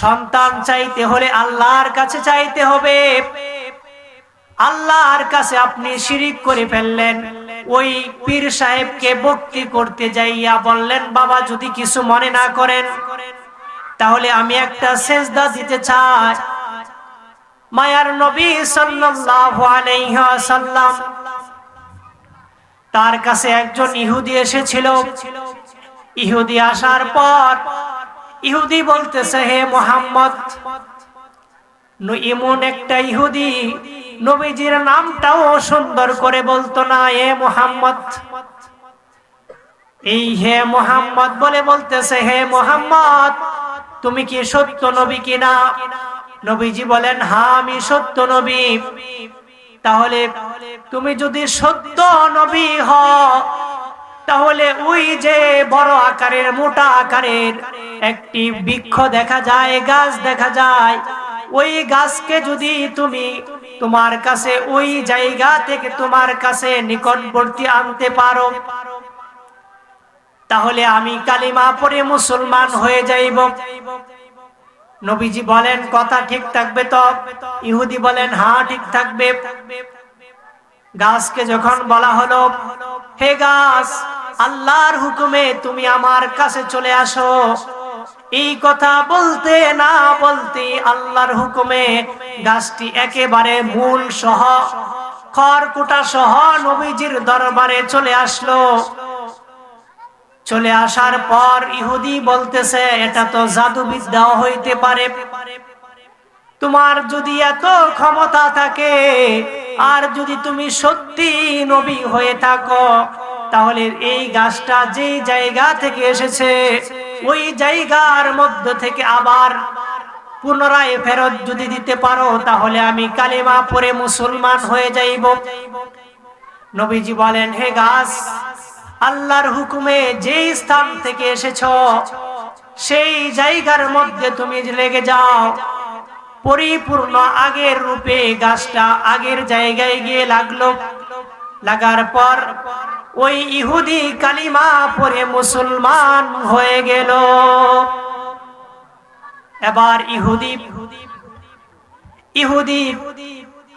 সন্তান চাইতে হলে আল্লাহর কাছে চাইতে হবে। আল্লাহর কাছে আপনি শিরিক করে ফেললেন, ওই পীর সাহেবকে ভক্তি করতে যাইয়া বললেন, বাবা, যদি কিছু মনে না করেন, তাহলে আমি একটা সেজদা দিতে চাই। মায়ার নবী সাল্লাল্লাহু আলাইহি ওয়াসাল্লাম তার কাছে একজন ইহুদি এসেছিল। ইহুদি আসার পর ইহুদি বলতেছে, হে মোহাম্মদ এমন একটা ইহুদি, নবীজির নামটাও সুন্দর করে বলতো না, এ মোহাম্মদ। এই হে মোহাম্মদ বলে বলতেছে, হে মোহাম্মদ, তুমি কি সত্য নবী কিনা? নবীজি বলেন হ্যাঁ আমি সত্য নবী। তাহলে তুমি যদি সত্য নবী হও তাহলে ওই যে বড় আকারের, মোটা আকারের একটি বৃক্ষ দেখা যায়, গাছ দেখা যায়। ওই গাছকে যদি তুমি তোমার কাছে, ওই জায়গা থেকে তোমার কাছে নিকটবর্তী আনতে পারো, তাহলে আমি কালিমা পরে মুসলমান হয়ে যাইব। নবীজি বলেন, কথা ঠিক থাকবে তো? ইহুদি বলেন হ্যাঁ ঠিক থাকবে। গাছকে যখন বলা হলো, হে গাছ আল্লাহর হুকুমে তুমি আমার কাছে চলে আসো। এই কথা বলতে না বলতে আল্লাহর হুকুমে গাছটি একেবারে মূল সহ, খড়কুটা সহ নবীজির দরবারে চলে আসলো। চলে আসার পর ইহুদি বলতেছে, এটা তো জাদুবিদ্যাও হইতে পারে। তোমার যদি এত ক্ষমতা থাকে, আর যদি তুমি সত্যি নবী হয়ে থাকো তাহলে এই গাছটা যে জায়গা থেকে এসেছে, ওই জায়গার মধ্য থেকে আবার পুনরায় ফেরত যদি দিতে পারো, তাহলে আমি কালিমা পরে মুসলমান হয়ে যাইব। নবীজি বলেন, হে গাছ, আল্লাহর হুকুমে যে স্থান থেকে এসেছ, সেই জায়গার মধ্যে তুমি লেগে যাও। পরিপূর্ণ আগের রূপে গাছটা আগের জায়গায় গিয়ে লাগল। লাগার পর ওই ইহুদি কালিমা পরে মুসলমান হয়ে গেল। এবার ইহুদি ইহুদি,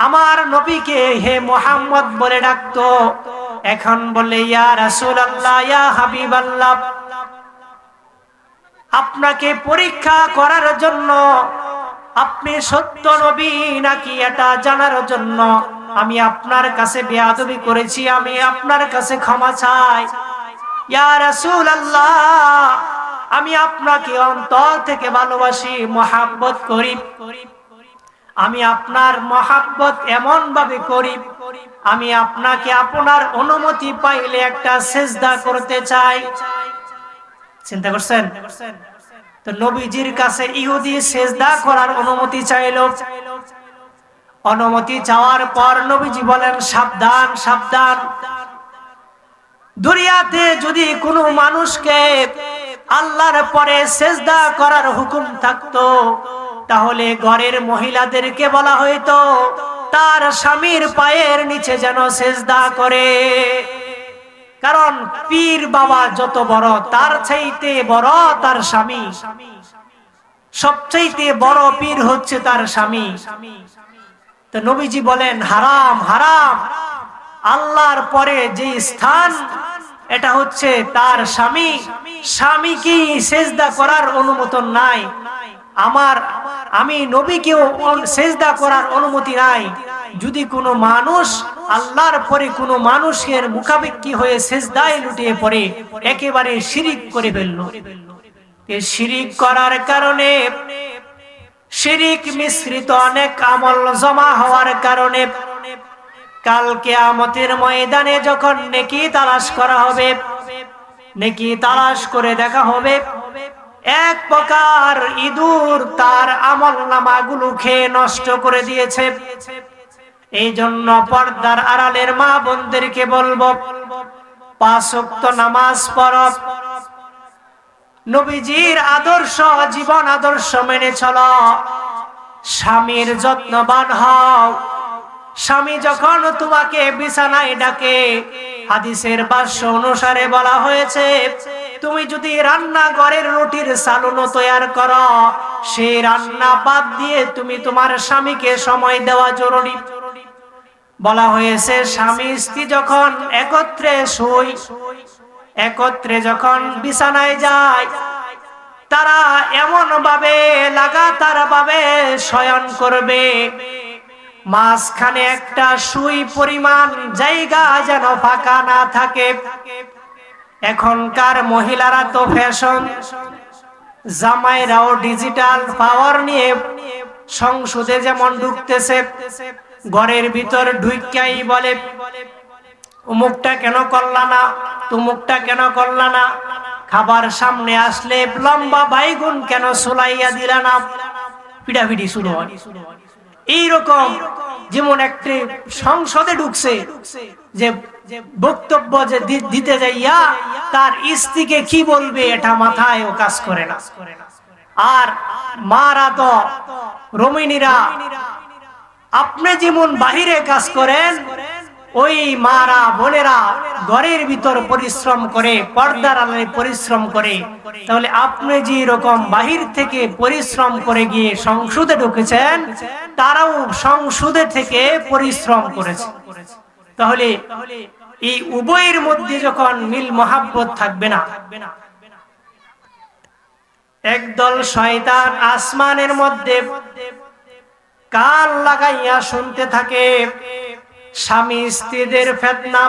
আমার নবীকে হে মোহাম্মদ বলে ডাকতো। এখন বলে আপনাকে পরীক্ষা করার জন্য আপনি সত্য নবী নাকি এটা জানার জন্য? আমি আপনার কাছে বেয়াদবি করেছি, আমি আপনার কাছে ক্ষমা চাই। আমি আপনাকে অন্তর থেকে ভালোবাসি, মহাব্বত করি। আমি আপনার মহাব্বত এমন ভাবে করি, আমি আপনাকে আপনার অনুমতি পাইলে একটা সেজদা করতে চাই। চিন্তা করছেন? তো নবীজির কাছে ইহুদি সেজদা করার অনুমতি চাইল। অনুমতি চাওয়ার পর নবীজি বলেন, সাবধান সাবধান। দুনিয়াতে যদি কোনো মানুষকে আল্লাহর পরে সেজদা করার হুকুম থাকতো, তাহলে ঘরের মহিলাদেরকে বলা হইতো, তার স্বামীর পায়ের নিচে যেন সেজদা করে। কারণ পীর বাবা যত বড়, তার চাইতে বড় তার স্বামী। সবচাইতে বড় পীর হচ্ছে তার স্বামী। তো নবীজি বলেন, হারাম হারাম। আল্লাহর পরে যে স্থান, এটা হচ্ছে তার স্বামী। স্বামী কি সেজদা করার অনুমোদন নাই। আমার, আমি নবীকেও সেজদা করার অনুমতি নাই। যদি কোনো মানুষ আল্লাহর পরে কোনো মানুষের মুখাপেক্ষি হয়ে সেজদায় লুটিয়ে পড়ে, একেবারে শিরিক করে ফেলল। শিরিক করার কারণে, শিরিক মিশ্রিত অনেক আমল জমা হওয়ার কারণে কালকে আমতের ময়দানে যখন নেকি তালাশ করা হবে, নেকি তালাশ করে দেখা হবে, এক প্রকার ইঁদুর তার আমল নামাগুলো খেয়ে নষ্ট করে দিয়েছে। এই জন্য পর্দার আড়ালের মা বোনদেরকে বলব, পাঁচ ওয়াক্ত নামাজ পড়ব নবীজির আদর্শ, জীবন আদর্শ মেনে চল। স্বামীর যত্নবান হও। স্বামী যখন তোমাকে বিছানায় ডাকে, হাদিসের বাস্য অনুসারে বলা হয়েছে, তুমি যদি রান্না ঘরের রুটির সালুনো তৈয়ার করো, সেই রান্না বাদ দিয়ে তুমি তোমার স্বামীকে সময় দেওয়া জরুরি। বলা হয়েছে, স্বামী স্ত্রী যখন একত্রে শুই, একত্রে যখন বিছানায় যায়, তারা এমন ভাবে লাগাতার ভাবে শয়ন করবে। মাঝখানে একটা সুই পরিমাণ জায়গা যেন ফাঁকা না থাকে। এখনকার মহিলারা তো ফ্যাশন, জামাইরাও ডিজিটাল পাওয়ার নিয়ে সংসদে যেমন ঢুকতেছে ঘরের ভিতর ঢুকাই বলে, উমুকটা কেন করলা না? তুমুকটা কেন করলা না? খাবার সামনে আসলে লম্বা বাইগুন কেন সোলাইয়া দিলা না? পিড়াপিড়ি শুরু হয়। এইরকম যেমন একটি সংসদে ঢুকছে যে বক্তব্য যে দিতে যাইয়া তার স্ত্রীকে কি বলবে এটা মাথায় ও কাজ করে না। আর মারা তো রমিনীরা আপনি যেমন বাহিরে কাজ করেন, ওই মারা, বোনেরা ঘরের ভিতর পরিশ্রম করে, পর্দার আলায় পরিশ্রম করে, তাহলে আপনি যে রকম বাহির থেকে পরিশ্রম করে গিয়ে সংসদে ঢুকেছেন, তারাও সংসদে থেকে পরিশ্রম করেছে। তাহলে এই উভয়ের মধ্যে যখন মিল মহাব্বত থাকবে না, একদল শয়তান আসমানের মধ্যে কান লাগাইয়া শুনতে থাকে। স্বামী স্ত্রীদের ফেতনা।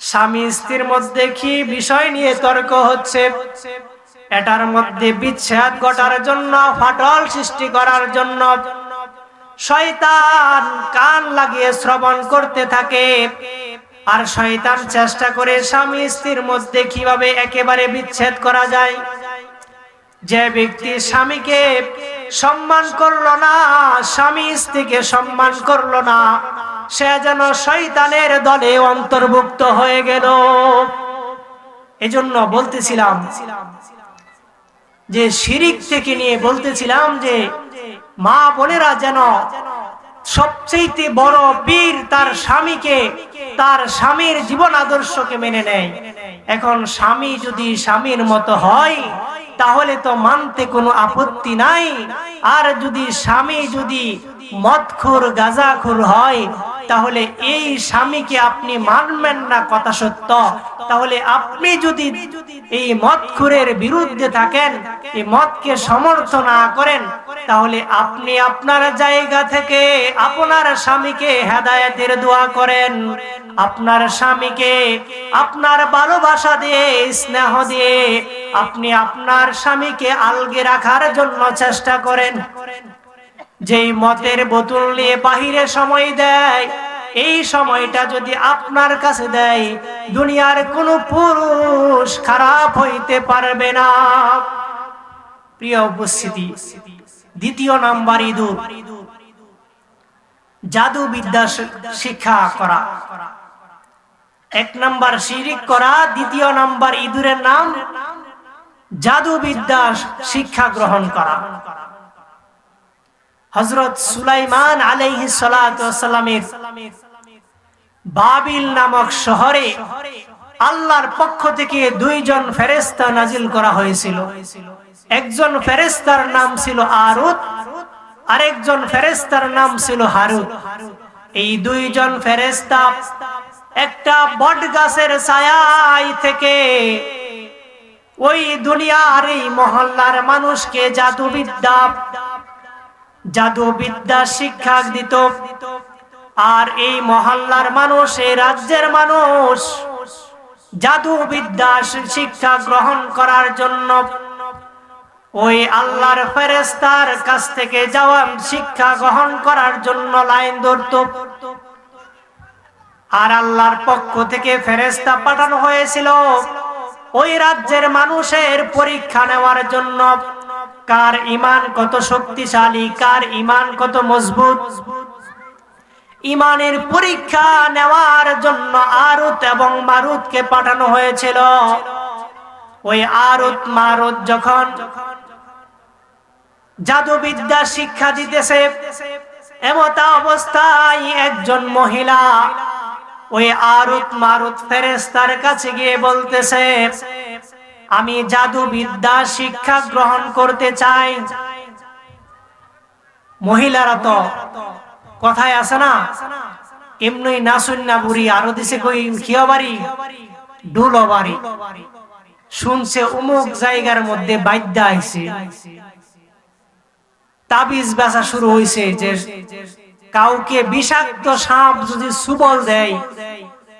স্বামী স্ত্রীর মধ্যে কি বিষয় নিয়ে তর্ক হচ্ছে? এটার মধ্যে বিচ্ছেদ ঘটার জন্য, ফাটল সৃষ্টি করার জন্য শয়তান কান লাগিয়ে শ্রবণ করতে থাকে। আর শয়তান চেষ্টা করে স্বামী স্ত্রীর মধ্যে কীভাবে একেবারে বিচ্ছেদ করা যায়? যে ব্যক্তি স্বামীকে সম্মান করল না, স্বামী স্ত্রীকে সম্মান করল না, সে যেন শৈতানের দলে অন্তর্ভুক্ত হয়ে গেল। এজন্য বলতেছিলাম যে শিরিক থেকে নিয়ে বলতেছিলাম যে মা বোনেরা যেন সবচেয়ে বড় বীর তার স্বামীকে, তার স্বামীর জীবন আদর্শকে মেনে নেয়। এখন স্বামী যদি স্বামীর মতো হয় তাহলে তো মানতে কোনো আপত্তি নাই। আর যদি স্বামী যদি মদখুর, গাজাখোর হয়, তাহলে এই স্বামীকে আপনি মানবেন না, কথা সত্য। তাহলে আপনি যদি এই মদখুরের বিরুদ্ধে থাকেন, এই মদকে সমর্থন না করেন, তাহলে আপনি আপনার জায়গা থেকে আপনার স্বামীকে হেদায়তের দোয়া করেন। আপনার স্বামীকে আপনার ভালোবাসা দিয়ে, স্নেহ দিয়ে আপনি আপনার স্বামীকে আলগে রাখার জন্য চেষ্টা করেন। যেই মতের বোতল নিয়ে বাহিরে সময় দেয় এই সময়টা যদি আপনার কাছে দেয়, দুনিয়ার কোন পুরুষ খারাপ হইতে পারবে না। প্রিয় উপস্থিতি, দ্বিতীয় নাম্বার ইঁদুর জাদু বিদ্যা শিক্ষা করা। এক নাম্বার শিরিক করা, দ্বিতীয় নাম্বার ইঁদুরের নাম জাদু বিদ্যা শিক্ষা গ্রহণ করা। হজরত সুলাইমান আলাইহিস সালামের বাবিল নামক শহরে আল্লাহর পক্ষ থেকে দুইজন ফেরেস্তা নাজিল করা হয়েছিল। একজন ফেরেস্তার নাম ছিল আরুত, আরেকজন ফেরেস্তার নাম ছিল হারুত। এই দুইজন ফেরেস্তা একটা বট গাছের ছায় থেকে ওই দুনিয়ার এই মহল্লার মানুষকে জাদুবিদ্যা জাদুবিদ্যা শিক্ষা দিত। আর এই মহল্লার মানুষ, এই রাজ্যের মানুষ জাদুবিদ্যা, শিক্ষা গ্রহণ করার জন্য ওই আল্লাহর ফেরেস্তার কাছ থেকে যাওয়া শিক্ষা গ্রহণ করার জন্য লাইন ধরত। আর আল্লাহর পক্ষ থেকে ফেরেস্তা পাঠানো হয়েছিল ওই রাজ্যের মানুষের পরীক্ষা নেওয়ার জন্য। কার ইমান কত শক্তিশালী, কার ইমান কত মজবুত মজবুত? ইমানের পরীক্ষা নেওয়ার জন্য আরুত এবং মারুতকে পাঠানো হয়েছিল। ওই আরুত মারুত যখন জাদুবিদ্যা শিক্ষা দিতেছে, এমতা অবস্থায় একজন মহিলা ওই আরুত মারুত ফেরেস্তার কাছে গিয়ে বলতেছে, আমি জাদু বিদ্যা শিক্ষা গ্রহণ করতে চাই। মহিলারা তো কথায় আছে না, এমনি না শুননা বুড়ি, আরও দিছে কই কিয় বাড়ি ডুলো শুনছে অমুক জায়গার মধ্যে বাদ্যা আইছে। তাবিজ বেচা শুরু হয়েছে যে কাউকে বিষাক্ত সাপ যদি সুবল দেয়,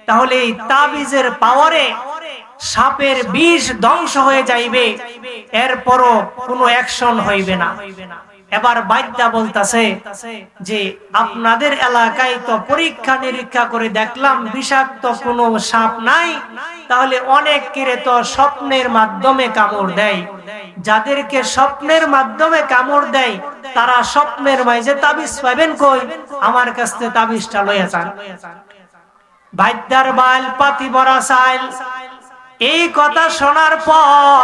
তাহলে এই তাবিজের পাওয়ারে সাপের বিষ ধ্বংস হয়ে যাইবে, এরপরও কোনো অ্যাকশন হইবে না। এবার বাদ্যা বলতাছে যে, আপনাদের এলাকায় তো পরীক্ষা নিরীক্ষা করে দেখলাম বিষাক্ত কোনো সাপ নাই। তাহলে অনেক কিরে তো স্বপ্নের মাধ্যমে কামড় দেয়। যাদেরকে স্বপ্নের মাধ্যমে কামড় দেয়, তারা স্বপ্নের মাঝে তাবিজ পাবেন কই? আমার কাছ তাবিজটা লইয়া যান। বাদ্যার বাইল পাতি বড়া সাইল এই কথা শোনার পর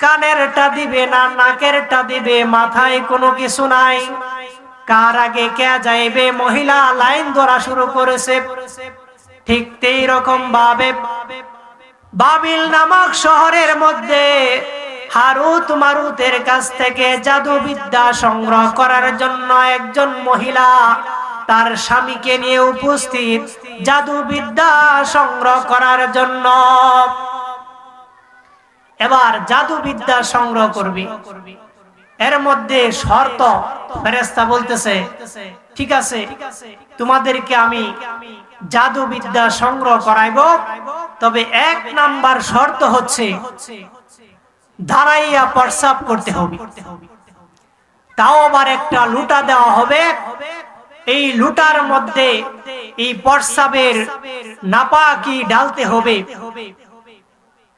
কানেরটা দিবে না, নাকেরটা দিবে, মাথায় কোনো কিছু নাই। কার আগে কে যাইবে? মহিলা লাইন ধরা শুরু করেছে। ঠিক এই রকম ভাবে বাবিল নামক শহরের মধ্যে হারুত মারুতের কাছ থেকে জাদু বিদ্যা সংগ্রহ করার জন্য একজন মহিলা তার স্বামীকে নিয়ে উপস্থিত জাদু বিদ্যা সংগ্রহ করার জন্য এবার জাদু বিদ্যা সংগ্রহ করবি। এর মধ্যে শর্ত ফেরেস্তা বলতেছে, ঠিক আছে, তোমাদেরকে আমি জাদু বিদ্যা সংগ্রহ করাইব, তবে এক নাম্বার শর্ত হচ্ছে দাঁড়াইয়া প্রসাব করতে হবে। তাও আবার একটা লুটা দেওয়া হবে। এই লুটার মধ্যে এই প্রসাবের নাপাকি ডালতে হবে।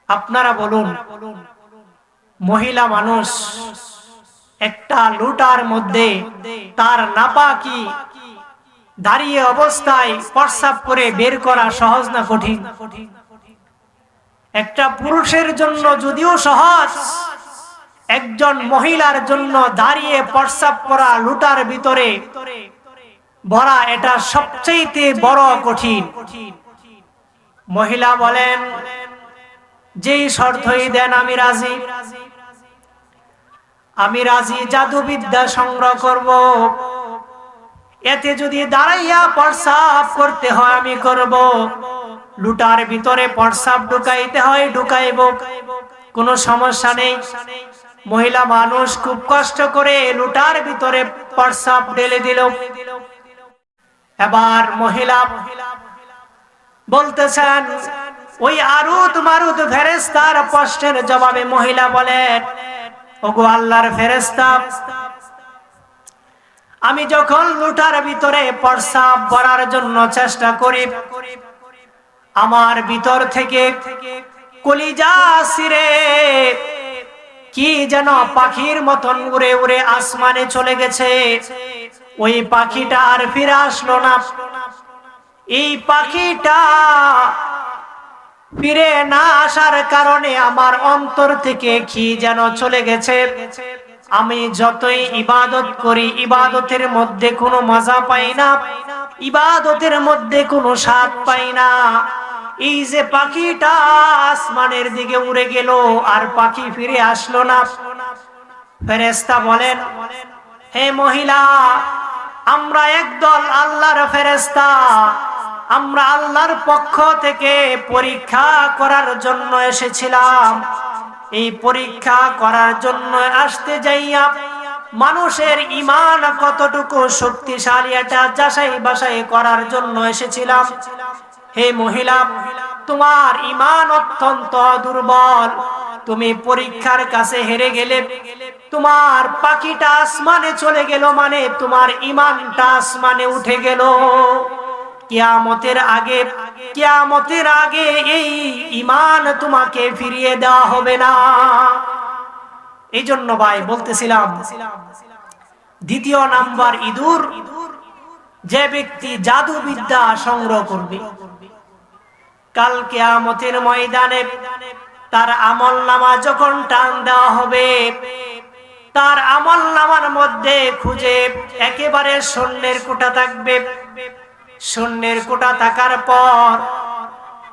আপনারা বলুন, মহিলা মানুষ, একটা লুটার মধ্যে তার নাপাকি দাঁড়িয়ে অবস্থায় প্রসাব করে বের করা সহজ না কঠিন? একটা পুরুষের জন্য যদিও সহজ, একজন মহিলার জন্য দাঁড়িয়ে প্রসাব করা লুটার ভিতরে ভরা এটা সবচেয়ে বড় কঠিন। মহিলা বলেন যেই শর্তই দেন, আমি রাজি। আমি রাজি, জাদুবিদ্যা সংগ্রহ করব। এতে যদি দাঁড়াইয়া প্রসাব করতে হয়, আমি করব। লুটার ভিতরে প্রসাব ঢুকাইতে হয়, ঢুকাইব। কোনো সমস্যা নেই। মহিলা মানুষ খুব কষ্ট করে লুটার ভিতরে প্রসাব ঢেলে দিল। এবার মহিলা বলতেছেন ওই আরুদ মারুদ ফেরেস্তার প্রশ্নের জবাবে মহিলা বলেন, ওগো আল্লাহর ফেরেস্তা আমি যখন লুটার ভিতরে প্রসাব ভরার জন্য চেষ্টা করি, আমার ভিতর থেকে কলিজা সিরে কি যেন পাখির মতন উড়ে উড়ে আসমানে চলে গেছে। ওই পাখিটা আর ফিরে আসলো না। এই পাখিটা ফিরে না আসার কারণে আমার অন্তর থেকে কি যেন চলে গেছে। আমি যতই ইবাদত করি, ইবাদতের মধ্যে কোনো মজা পাই না, ইবাদতের মধ্যে কোনো স্বাদ পাই না। এই যে পাখিটা আসমানের দিকে উড়ে গেল আর পাখি ফিরে আসলো না। ফেরেস্তা বলেন, হে মহিলা, আমরা একদল আল্লাহর ফেরেস্তা আমরা আল্লাহর পক্ষ থেকে পরীক্ষা করার জন্য এসেছিলাম। এই পরীক্ষা করার জন্য আসতে যাইয়া মানুষের ইমান কতটুকু শক্তিশালী এটা যাচাই বাসাই করার জন্য এসেছিলাম। হে মহিলা, তোমার ইমান অত্যন্ত দুর্বল। তুমি পরীক্ষার কাছে হেরে গেলে তোমার পাখিটা আসমানে চলে গেল মানে তোমার ইমানটা আসমানে উঠে গেল। কিয়ামতের আগে কিয়ামতের আগে এই ইমান তোমাকে ফিরিয়ে দেওয়া হবে না। এই জন্য ভাই বলতেছিলাম, দ্বিতীয় নাম্বার ইঁদুর, যে ব্যক্তি জাদু বিদ্যা সংগ্রহ করবে, কাল কেয়ামতের ময়দানে তার আমল নামা যখন টান দেওয়া হবে, তার আমল নামার মধ্যে খুঁজে একেবারে শূন্যের কোটা থাকবে। শূন্যের কোটা থাকার পর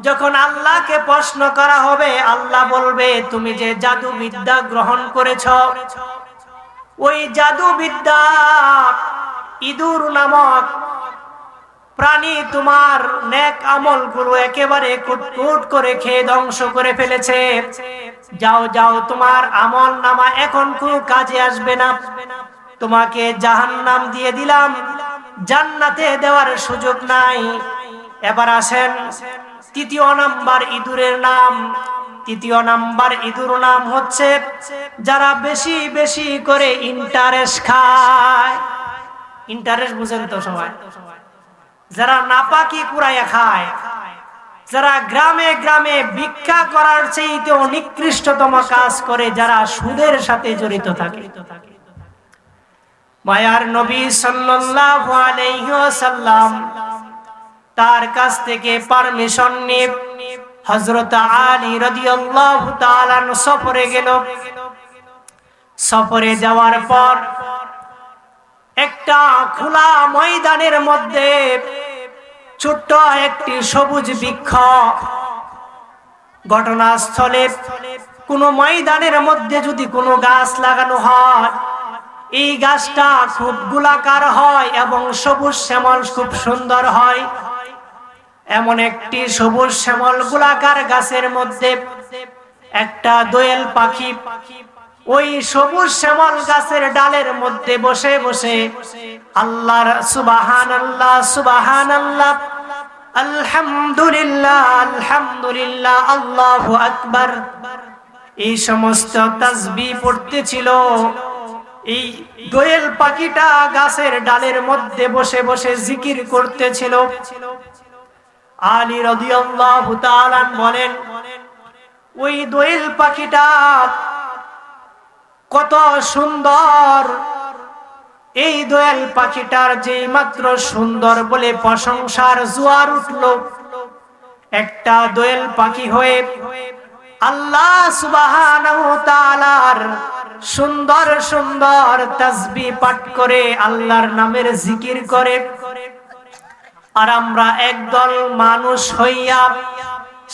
যখন আল্লাহকে প্রশ্ন করা হবে, আল্লাহ বলবে, তুমি যে জাদু বিদ্যা গ্রহণ করেছ, ওই জাদু বিদ্যা ইঁদুর নামক প্রাণী তোমার নেক আমলগুলো একেবারে কুটকুট করে খেয়ে ধ্বংস করে ফেলেছে। যাও যাও, তোমার আমল নামা এখন কোনো কাজে আসবে না। তোমাকে জাহান্নাম দিয়ে দিলাম। জান্নাতে দেওয়ার সুযোগ নাই। এবার আসেন তৃতীয় নাম্বার ইঁদুরের নাম। তৃতীয় নাম্বার ইঁদুর নাম হচ্ছে যারা বেশি বেশি করে ইন্টারেস্ট খায়। ইন্টারেস্ট বুঝেন তো সবাই। যারা নাপাকি কুড়াইয়া খায়, যারা গ্রামে গ্রামে ভিক্ষা করার চেয়ে অনিকৃষ্টতম কাজ করে, যারা সুদের সাথে জড়িত থাকে। মায়ার নবী সাল্লাল্লাহু আলাইহি ওয়াসাল্লাম তার কাছ থেকে পারমিশন নিয়ে হযরত আলী রাদিয়াল্লাহু তাআলা সফরে গেল। সফরে যাওয়ার পর একটা খোলা ময়দানের মধ্যে ছোট্ট একটি সবুজ বৃক্ষ ঘটনাস্থলে কোনো ময়দানের মধ্যে যদি কোনো গাছ লাগানো হয় এই গাছটা খুব গোলাকার হয় এবং সবুজ শ্যামল খুব সুন্দর হয়। এমন একটি সবুজ শ্যামল গোলাকার গাছের মধ্যে একটা দোয়েল পাখি ওই সবুজ শ্যামল গাছের ডালের মধ্যে বসে বসে আল্লাহর সুবাহান আল্লাহ সুবাহান আল্লাহ আলহামদুলিল্লাহ আলহামদুলিল্লাহ, আল্লাহ আকবার। এই সমস্ত তাসবি পড়তেছিল এই দোয়েল পাখিটা গাছের ডালের মধ্যে বসে বসে জিকির করতেছিল। আলী রাদিয়াল্লাহু তাআলা বলেন, ওই দোয়েল পাখিটা কত সুন্দর। এই দোয়েল পাখিটার যে মাত্র সুন্দর বলে প্রশংসার জোয়ার উঠল। একটা দোয়েল পাখি হয়ে আল্লাহ তাআলার সুন্দর সুন্দর তাসবি পাঠ করে আল্লাহর নামের জিকির করে। আর আমরা একদল মানুষ হইয়া,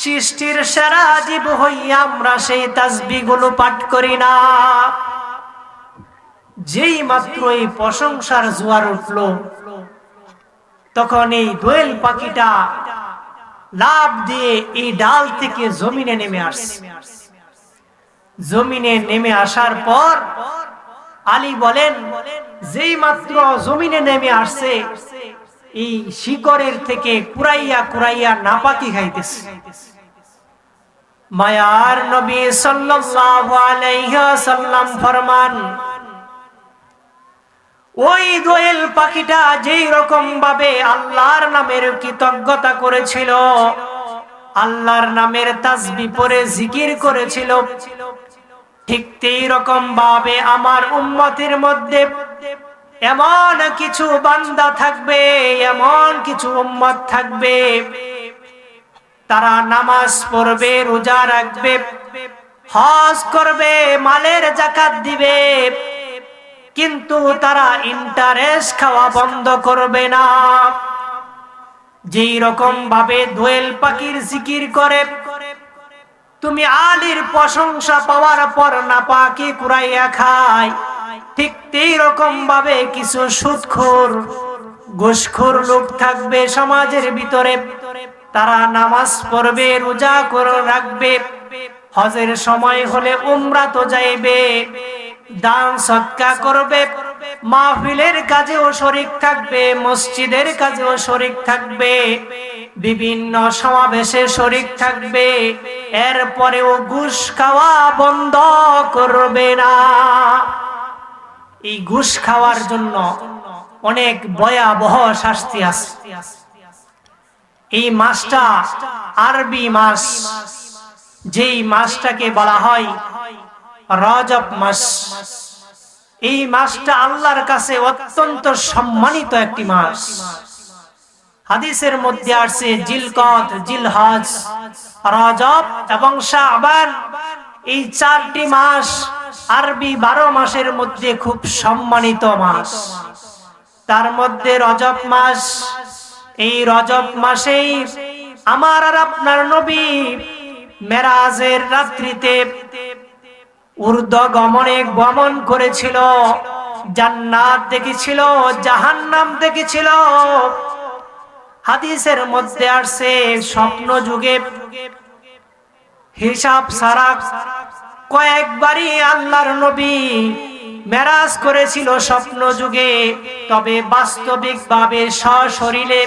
সৃষ্টির সেরা জীব হইয়া আমরা সেই তাসবি গুলো পাঠ করি না। যেই মাত্র এই প্রশংসার জোয়ার উঠল, তখন এই দোয়েল পাখিটা লাভ দিয়ে এই ডাল থেকে জমিনে নেমে আসছে। জমিনে নেমে আসার পর আলী বলেন, যেই মাত্র জমিনে নেমে আসছে, এই শিকরের থেকে কুরাইয়া কুরাইয়া নাপাকি খাইতেছে। মায়ার নবী সাল্লাল্লাহু আলাইহি ওয়াসাল্লাম ফরমান, ওই দোয়েল পাখিটা যেই রকম ভাবে আল্লাহর নামের কৃতজ্ঞতা করেছিল, আল্লাহর নামের তাসবি পরে জিকির করেছিল ঠিক রকম ভাবে আমার উম্মতের মধ্যে এমন কিছু বান্দা থাকবে, এমন কিছু উম্মত থাকবে। তারা নামাজ পড়বে, রোজা রাখবে, হজ করবে, মালের জাকাত দিবে। কিন্তু তারা ইন্টারেস্ট খাওয়া বন্ধ করবে না। যেই রকম ভাবে দোয়েল পাখির জিকির করে তুমি আলীর প্রশংসা পাওয়ার পর না পাকি কুড়াইয়া খায় ঠিক রকম ভাবে কিছু সুদখোর ঘুষখোর লোক থাকবে সমাজের ভিতরে। তারা নামাজ পড়বে, রোজা করে রাখবে। হজের সময় হলে উমরা তো যাইবে, দান সৎকা করবে। মাহফিলের কাজেও শরিক থাকবে, মসজিদের কাজেও শরিক থাকবে, বিভিন্ন সমাবেশে শরিক থাকবে, এরপরেও ঘুষ খাওয়া বন্ধ করবে না। এই ঘুষ খাওয়ার জন্য অনেক ভয়াবহ শাস্তি আছে। এই মাসটা আরবি মাস, যেই মাসটাকে বলা হয় রজব মাস। এই মাসটা আল্লাহর কাছে অত্যন্ত সম্মানিত একটি মাস হাদিসের মধ্যে আসছে, জিলকত, জিলহজ, রজব এবং শাবান। এই চারটি মাস আরবি বারো মাসের মধ্যে খুব সম্মানিত মাস। তার মধ্যে রজব মাস। এই রজব মাসেই আমার আর আপনার নবী মেরাজের রাত্রিতে ঊর্ধ্ব গমনে গমন করেছিল। জান্নাত দেখেছিল, জাহান্নাম দেখেছিল। হাদিসের মধ্যে আসছে স্বপ্ন যুগে হিসাব সারা কয়েকবারই আল্লাহর নবী মেরাজ করেছিল স্বপ্ন যুগে তবে বাস্তবিক ভাবে সশরীরে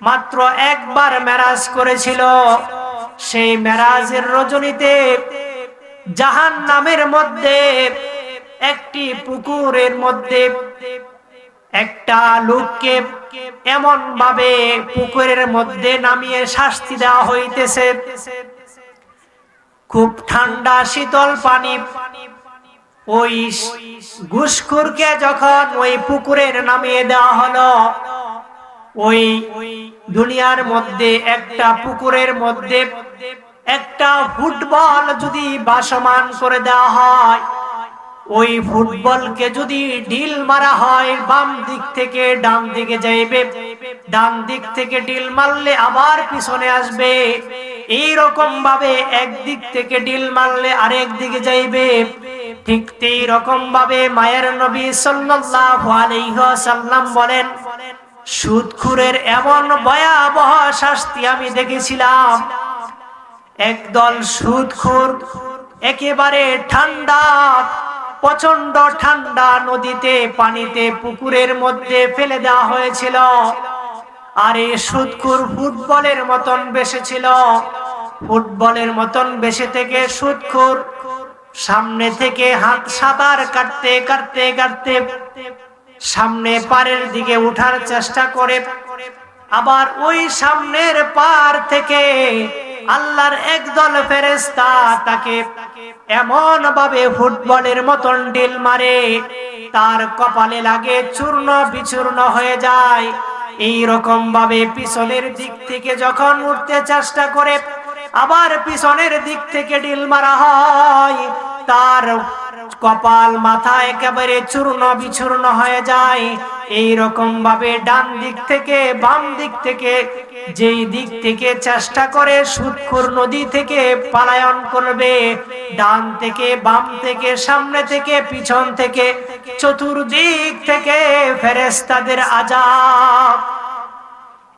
মাত্র একবার মেরাজ করেছিল। সেই মেরাজের রজনীতে জাহান নামের মধ্যে, একটি পুকুরের মধ্যে, একটা লোককে এমন ভাবে পুকুরের মধ্যে নামিয়ে শাস্তি দেওয়া হইতেছে। খুব ঠান্ডা শীতল পানি, ওই ঘুষখুরকে যখন ওই পুকুরের নামিয়ে দেওয়া হলো, ওই দুনিয়ার মধ্যে, একটা পুকুরের মধ্যে একটা ফুটবল যদি বাসমান করে দেওয়া হয়, ওই ফুটবলকে যদি ঢিল মারা হয়, বাম দিক থেকে ডান দিকে যাইবে। ডান দিক থেকে ঢিল মারলে আবার পিছনে আসবে। এই রকম ভাবে একদিক থেকে ঢিল মারলে আরেক দিকে যাইবে। ঠিক এই রকম ভাবে মায়ের নবী সাল্লাল্লাহু আলাইহি ওয়াসাল্লাম বলেন, সুদখুরের এমন ভয়াবহ শাস্তি আমি দেখেছিলাম। একদল সুদখুর, একেবারে ঠান্ডা প্রচণ্ড ঠান্ডা নদীতে, পানিতে, পুকুরের মধ্যে ফেলে দেওয়া হয়েছিল। আর এই সুদখুর ফুটবলের মতন বেসেছিল। ফুটবলের মতন বেসে থেকে সুদখুর, সামনে থেকে হাত সাঁতার কাটতে কাটতে কাটতে, সামনে পারের দিকে উঠার চেষ্টা করে। আবার ওই সামনের পার থেকে আল্লাহর একদল ফেরেস্তা তাকে এমন ভাবে ফুটবলের মতন ডিল মারে, তার কপালে লাগে চূর্ণ বিচূর্ণ হয়ে যায়। এই রকম ভাবে পিছনের দিক থেকে যখন উঠতে চেষ্টা করে, আবার পিছনের দিক থেকে ডিল মারা হয়, তার কপাল, মাথা একেবারে চূর্ণ বিচূর্ণ হয়ে যায়। এই রকম ভাবে ডান দিক থেকে, বাম দিক থেকে, যেই দিক থেকে চেষ্টা করে সুৎখুর নদী থেকে পালায়ন করবে, ডান থেকে, বাম থেকে, সামনে থেকে, পিছন থেকে, চতুর্দিক থেকে ফেরেস্তাদের আজাব।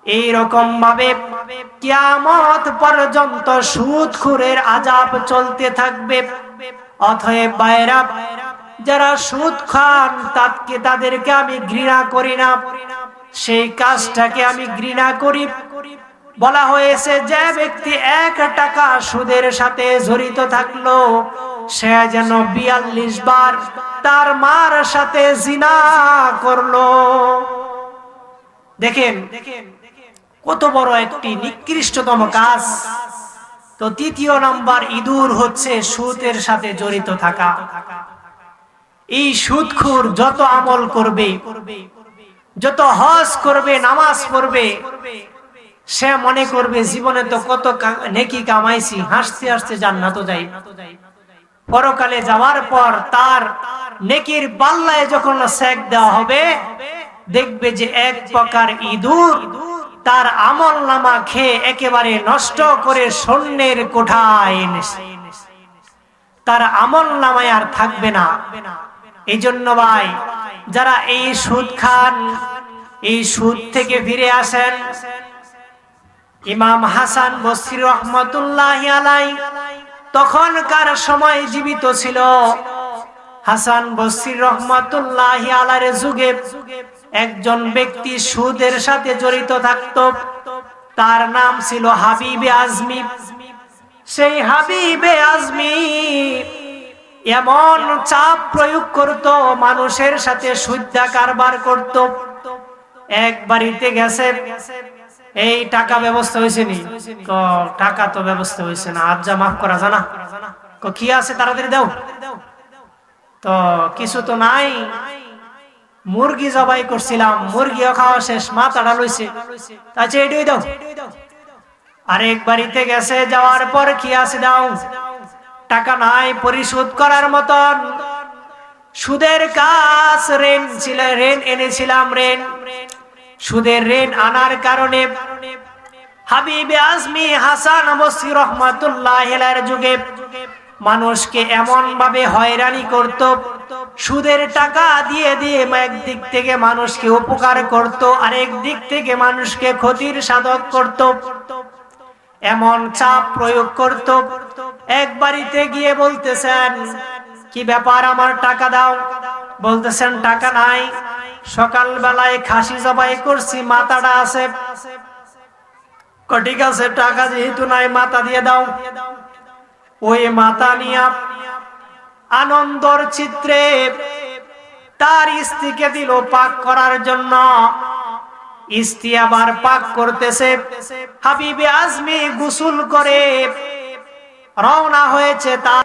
এই রকম ভাবে কিয়ামত পর্যন্ত সুৎখুরের আজাব চলতে থাকবে। অথব বাইরা যারা সুদ খান তাকে তাদেরকে আমি ঘৃণা করি না। সেই কাজটাকে আমি ঘৃণা করি। বলা হয়েছে, যে ব্যক্তি এক টাকা সুদের সাথে জড়িত থাকল, সে যেন বিয়াল্লিশ বার তার মার সাথে জিনা করল। দেখেন, কত বড় একটি নিকৃষ্টতম কাজ। তো তৃতীয় নাম্বার ইঁদুর হচ্ছে সুদের সাথে জড়িত থাকা। এই সুদখুর যত আমল করবে, যত হজ করবে, নামাজ পড়বে, সে মনে করবে, জীবনে তো কত নেকি কামাইছি, হাসতে হাসতে জান্নাত যাই। পরকালে যাওয়ার পর তার নেকির পাল্লায় যখন সেক দেওয়া হবে, দেখবে যে এক প্রকার ইঁদুর তার আমল নামা খেয়ে একেবারে নষ্ট করে সৈন্যের কোঠায় তার আমল নামায় আর থাকবে না। এই জন্য ভাই, যারা এই সুদ খান, এই সুদ থেকে ফিরে আসেন, ইমাম হাসান বসির রহমতুল্লাহ আলাই তখনকার সময় জীবিত ছিল। হাসান বসির রহমতুল্লাহ আলার যুগে একজন ব্যক্তি সুদের সাথে জড়িত থাকত। তার নাম ছিল হাবিবে আজমি সেই হাবিবে আজমি এমন চাপ প্রয়োগ করত, মানুষের সাথে সুদ্ধা কারবার করত। এক বাড়িতে গেছে, এই টাকা ব্যবস্থা হয়েছে নি? টাকা তো ব্যবস্থা হয়েছে না আজ যা মাফ করা জানা কি আছে তাড়াতাড়ি দাও। তো, কিছু তো নাই। মুরগি জবাই করছিলাম, মুরগিও খাওয়া শেষ মাথাটা লইছে। আচ্ছা এটাই দাও। আরেক বাড়িতে গেছে, যাওয়ার পর কি আছে দাও? টাকা নাই, পরিশোধ করার মতন। সুদের কাজ রেন ছিল রেন এনেছিলাম রেন সুদের রেন আনার কারণে হাবিবে আজমি হাসান বসি রহমাতুল্লাহ যুগে মানুষকে এমন ভাবে হয়রানি করত, সুদের টাকা দিয়ে দিয়ে একদিক থেকে মানুষকে উপকার করত, আরেক দিক থেকে মানুষকে ক্ষতির সাধক করত। এমন চাপ প্রয়োগ করত। এক বাড়িতে গিয়ে বলতেছেন, কি ব্যাপার আমার টাকা দাও? বলতেছেন, টাকা নাই। সকাল বেলায় খাসি জবাই করছি, মাথাটা আছে। ঠিক আছে, টাকা যেহেতু নাই, মাথা দিয়ে দাও। ওই মাতা নিয়া আনন্দর চিত্রে তার স্ত্রীকে দিল পাক করার জন্য। স্ত্রী আবার পাক করতেছে। হাবিবে আজমি গোসল করে রওনা হয়েছে তা